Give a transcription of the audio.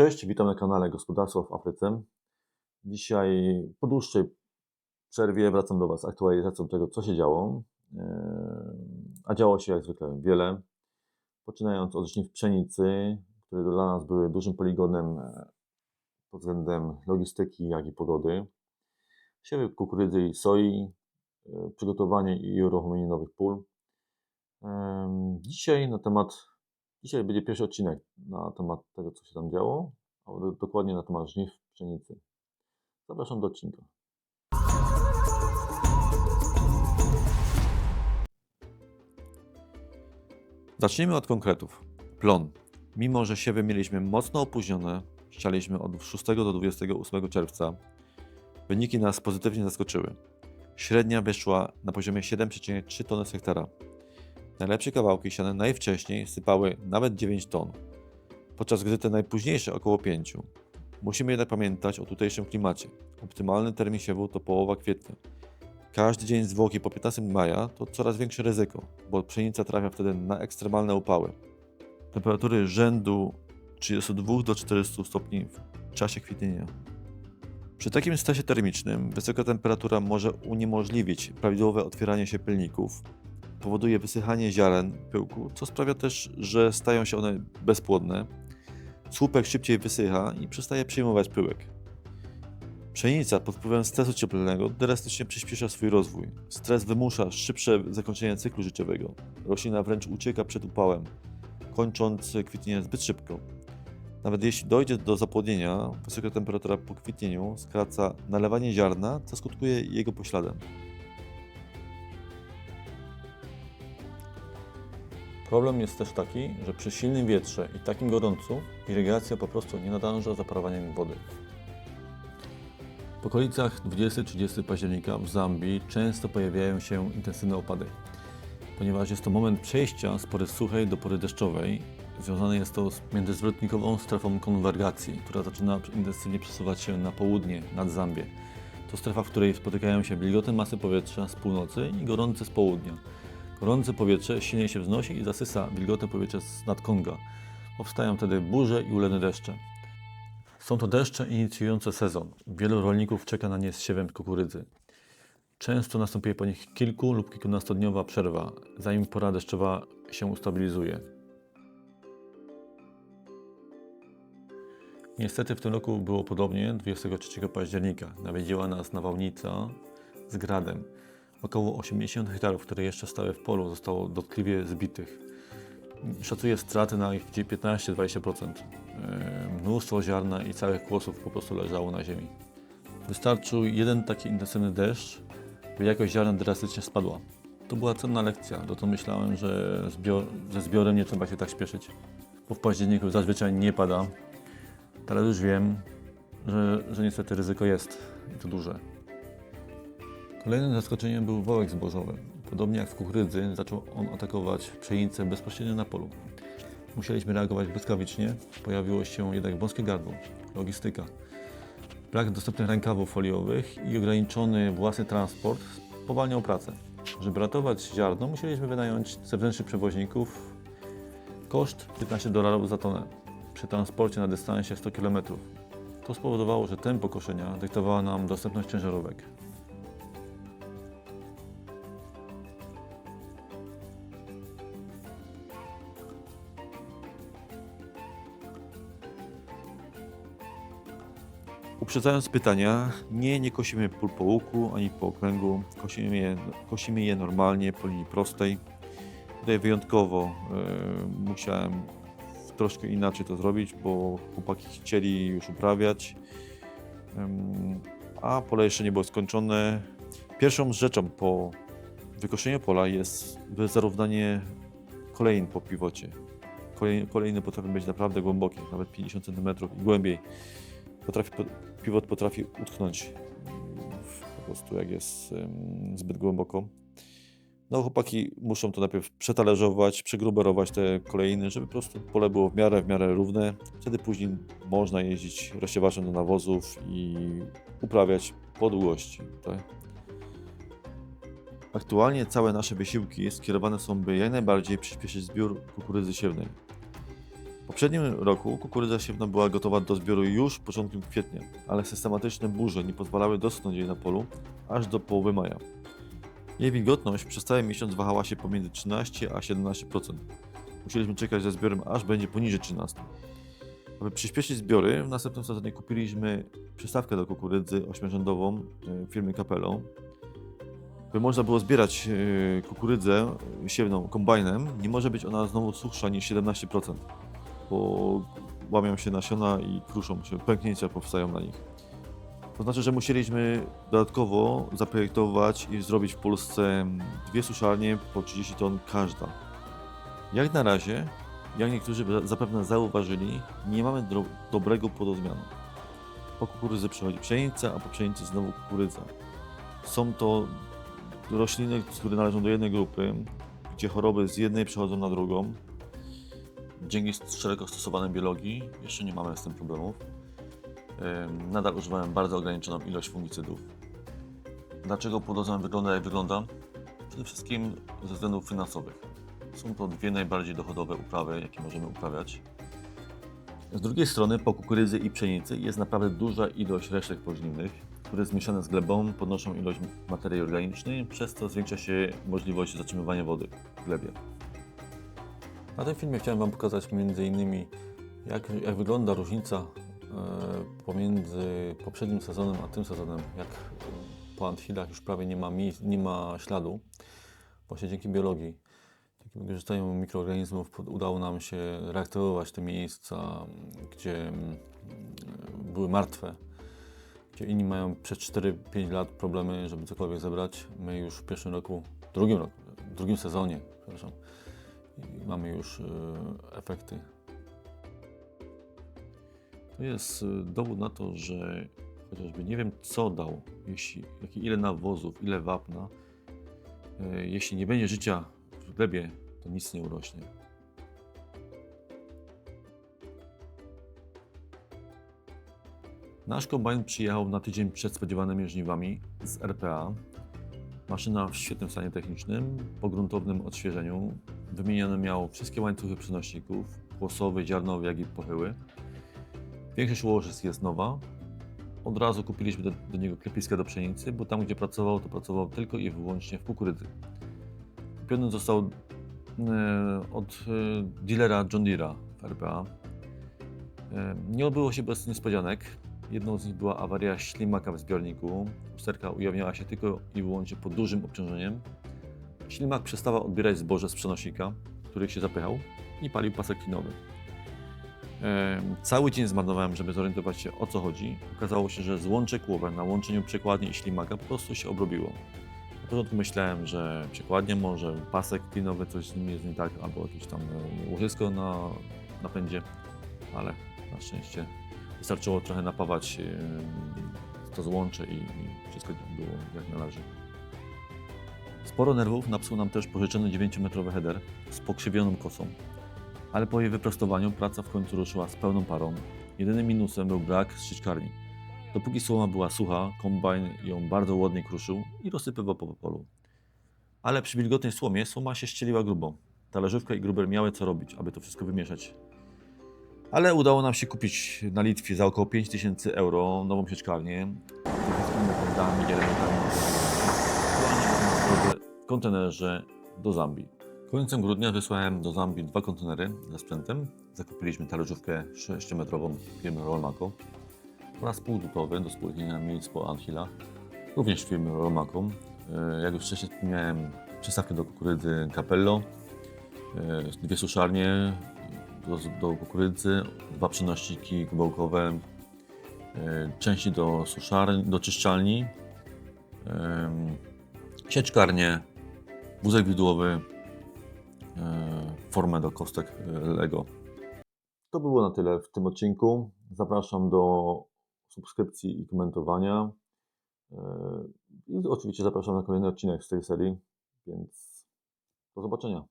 Cześć, witam na kanale Gospodarstwo w Afryce. Dzisiaj po dłuższej przerwie wracam do Was z aktualizacją tego, co się działo. Eee, A działo się jak zwykle wiele. Poczynając od żniw pszenicy, które dla nas były dużym poligonem e, pod względem logistyki, jak i pogody. Siewy kukurydzy i soi, e, przygotowanie i uruchomienie nowych pól. Em, Dzisiaj na temat Dzisiaj będzie pierwszy odcinek na temat tego, co się tam działo, a do- dokładnie na temat żniw pszenicy. Zapraszam do odcinka. Zacznijmy od konkretów. Plon. Mimo, że siewy mieliśmy mocno opóźnione, ścialiśmy od 6 do 28 czerwca, wyniki nas pozytywnie zaskoczyły. Średnia wyszła na poziomie 7,3 tony z hektara. Najlepsze kawałki siane najwcześniej sypały nawet 9 ton, podczas gdy te najpóźniejsze około 5. Musimy jednak pamiętać o tutejszym klimacie. Optymalny termin siewu to połowa kwietnia. Każdy dzień zwłoki po 15 maja to coraz większe ryzyko, bo pszenica trafia wtedy na ekstremalne upały. Temperatury rzędu 32 do 400 stopni w czasie kwitnienia. Przy takim stresie termicznym wysoka temperatura może uniemożliwić prawidłowe otwieranie się pylników, powoduje wysychanie ziaren pyłku, co sprawia też, że stają się one bezpłodne. Słupek szybciej wysycha i przestaje przyjmować pyłek. Pszenica pod wpływem stresu cieplnego drastycznie przyspiesza swój rozwój. Stres wymusza szybsze zakończenie cyklu życiowego. Roślina wręcz ucieka przed upałem, kończąc kwitnienie zbyt szybko. Nawet jeśli dojdzie do zapłodnienia, wysoka temperatura po kwitnieniu skraca nalewanie ziarna, co skutkuje jego pośladem. Problem jest też taki, że przy silnym wietrze i takim gorącu irygacja po prostu nie nadąża za parowaniem wody. W okolicach 20-30 października w Zambii często pojawiają się intensywne opady. Ponieważ jest to moment przejścia z pory suchej do pory deszczowej, związane jest to z międzyzwrotnikową strefą konwergacji, która zaczyna intensywnie przesuwać się na południe nad Zambię. To strefa, w której spotykają się wilgotne masy powietrza z północy i gorące z południa. Gorące powietrze silniej się wznosi i zasysa wilgotne powietrze z nad Konga. Powstają wtedy burze i ulewne deszcze. Są to deszcze inicjujące sezon. Wielu rolników czeka na nie z siewem kukurydzy. Często następuje po nich kilku lub kilkunastodniowa przerwa, zanim pora deszczowa się ustabilizuje. Niestety w tym roku było podobnie. 23 października nawiedziła nas nawałnica z gradem. Około 80 hektarów, które jeszcze stały w polu, zostało dotkliwie zbitych. Szacuję straty na ich gdzie 15-20%. Yy, Mnóstwo ziarna i całych kłosów po prostu leżało na ziemi. Wystarczył jeden taki intensywny deszcz, by jakość ziaren drastycznie spadła. To była cenna lekcja, dotąd myślałem, że zbior, ze zbiorem nie trzeba się tak śpieszyć, bo w październiku zazwyczaj nie pada. Teraz już wiem, że, że niestety ryzyko jest i to duże. Kolejnym zaskoczeniem był wołek zbożowy. Podobnie jak w kukurydzy, zaczął on atakować pszenicę bezpośrednio na polu. Musieliśmy reagować błyskawicznie, pojawiło się jednak wąskie gardło, logistyka. Brak dostępnych rękawów foliowych i ograniczony własny transport spowalniał pracę. Żeby ratować ziarno, musieliśmy wynająć zewnętrznych przewoźników. Koszt 15 dolarów za tonę przy transporcie na dystansie 100 km. To spowodowało, że tempo koszenia dyktowała nam dostępność ciężarówek. Uprzedzając pytania, nie, nie kosimy pól po łuku ani po okręgu. Kosimy je, kosimy je normalnie po linii prostej. Tutaj wyjątkowo e, musiałem troszkę inaczej to zrobić, bo chłopaki chcieli już uprawiać, a pole jeszcze nie było skończone. Pierwszą rzeczą po wykoszeniu pola jest zarównanie kolejn po piwocie. Kolej- Kolejny potrafią być naprawdę głębokie, nawet 50 cm i głębiej potrafi, po- pivot potrafi utknąć po prostu jak jest zbyt głęboko. No chłopaki muszą to najpierw przetalerzować, przegruberować te kolejny, żeby po prostu pole było w miarę, w miarę równe. Wtedy później można jeździć rozsiewaczem do nawozów i uprawiać po długości. Tak? Aktualnie całe nasze wysiłki skierowane są, by jak najbardziej przyspieszyć zbiór kukurydzy siewnej. Poprzednim roku kukurydza siewna była gotowa do zbioru już początkiem kwietnia, ale systematyczne burze nie pozwalały doschnąć jej na polu aż do połowy maja. Jej wilgotność przez cały miesiąc wahała się pomiędzy 13 a 17%. Musieliśmy czekać ze zbiorem aż będzie poniżej 13. Aby przyspieszyć zbiory, w następnym sezonie kupiliśmy przystawkę do kukurydzy ośmiorzędową e, firmy Capello. By można było zbierać e, kukurydzę siewną kombajnem, nie może być ona znowu suchsza niż 17%, bo łamią się nasiona i kruszą się, pęknięcia powstają na nich. To znaczy, że musieliśmy dodatkowo zaprojektować i zrobić w Polsce dwie suszarnie po 30 ton każda. Jak na razie, jak niektórzy za- zapewne zauważyli, nie mamy dro- dobrego podozmianu. Po kukurydzy przychodzi pszenica, a po pszenicy znowu kukurydza. Są to rośliny, które należą do jednej grupy, gdzie choroby z jednej przechodzą na drugą. Dzięki szeroko stosowanej biologii jeszcze nie mamy z tym problemów. Nadal używamy bardzo ograniczoną ilość fungicydów. Dlaczego podozmian wygląda jak wygląda? Przede wszystkim ze względów finansowych. Są to dwie najbardziej dochodowe uprawy, jakie możemy uprawiać. Z drugiej strony po kukurydzy i pszenicy jest naprawdę duża ilość resztek pożniwnych, które zmieszane z glebą podnoszą ilość materii organicznej, przez co zwiększa się możliwość zatrzymywania wody w glebie. Na tym filmie chciałem Wam pokazać m.in. Jak, jak wygląda różnica e, pomiędzy poprzednim sezonem a tym sezonem, jak e, po Anthillach już prawie nie ma, nie ma śladu, właśnie dzięki biologii. Dzięki wykorzystaniu mikroorganizmów udało nam się reaktywować te miejsca, gdzie mm, były martwe, gdzie inni mają przez 4-5 lat problemy, żeby cokolwiek zebrać. My już w pierwszym roku, drugim roku, drugim sezonie, przepraszam, i mamy już e, efekty. To jest e, dowód na to, że chociażby nie wiem co dał, jeśli, ile nawozów, ile wapna, e, jeśli nie będzie życia w glebie, to nic nie urośnie. Nasz kombajn przyjechał na tydzień przed spodziewanymi żniwami z RPA. Maszyna w świetnym stanie technicznym, po gruntownym odświeżeniu. Wymienione miał wszystkie łańcuchy przenośników, kłosowy, ziarnowy, jak i pochyły. Większość łożysk jest nowa. Od razu kupiliśmy do, do niego klepiska do pszenicy, bo tam, gdzie pracował, to pracował tylko i wyłącznie w kukurydzy. Kupiony został e, od e, dealera John Deere'a w RPA. E, Nie odbyło się bez niespodzianek. Jedną z nich była awaria ślimaka w zbiorniku. Usterka ujawniała się tylko i wyłącznie pod dużym obciążeniem. Ślimak przestawał odbierać zboże z przenosika, który się zapychał i palił pasek klinowy. Cały dzień zmarnowałem, żeby zorientować się o co chodzi. Okazało się, że złącze kłowe na łączeniu przekładni i ślimaka po prostu się obrobiło. Na początku myślałem, że przekładnie może, pasek klinowy, coś z nim jest nie tak, albo jakieś tam łożysko na napędzie, ale na szczęście wystarczyło trochę napawać to złącze i wszystko było jak należy. Sporo nerwów napsuł nam też pożyczony 9-metrowy header z pokrzywioną kosą, ale po jej wyprostowaniu praca w końcu ruszyła z pełną parą. Jedynym minusem był brak strzyczkarni. Dopóki słoma była sucha, kombajn ją bardzo ładnie kruszył i rozsypywał po polu. Ale przy wilgotnej słomie słoma się ścieliła grubo. Talerzówka i gruber miały co robić, aby to wszystko wymieszać. Ale udało nam się kupić na Litwie za około 5000 euro nową sieczkarnię wszystkimi elementami. Kontenerze do Zambii. Końcem grudnia wysłałem do Zambii dwa kontenery ze sprzętem. Zakupiliśmy talerzówkę 6-metrową firmy Rolmaco oraz półdutowy do spółdzielenia miejsc po Anhillach, również firmy Rolmaco. E, Jak już wcześniej wspomniałem, przystawkę do kukurydzy Capello, e, dwie suszarnie do, do kukurydzy, dwa przenośniki kubełkowe, e, części do suszarni, do czyszczalni, em, sieczkarnię, wózek widłowy, e, formę do kostek e, Lego. To było na tyle w tym odcinku. Zapraszam do subskrypcji i komentowania. E, I oczywiście zapraszam na kolejny odcinek z tej serii, więc do zobaczenia.